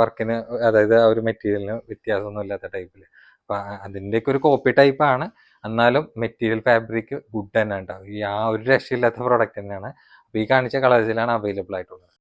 വർക്കിന് അതായത് ആ ഒരു മെറ്റീരിയലിന് വ്യത്യാസമൊന്നും ഇല്ലാത്ത ടൈപ്പിൽ അപ്പം അതിന്റെയൊക്കെ ഒരു കോപ്പി ടൈപ്പാണ് എന്നാലും മെറ്റീരിയൽ ഫാബ്രിക് ഗുഡ് തന്നെ ഉണ്ടാവും ഈ ആ ഒരു രക്ഷയില്ലാത്ത പ്രോഡക്റ്റ് തന്നെയാണ്. അപ്പോൾ ഈ കാണിച്ച കളേഴ്സിലാണ് അവൈലബിൾ ആയിട്ടുള്ളത്.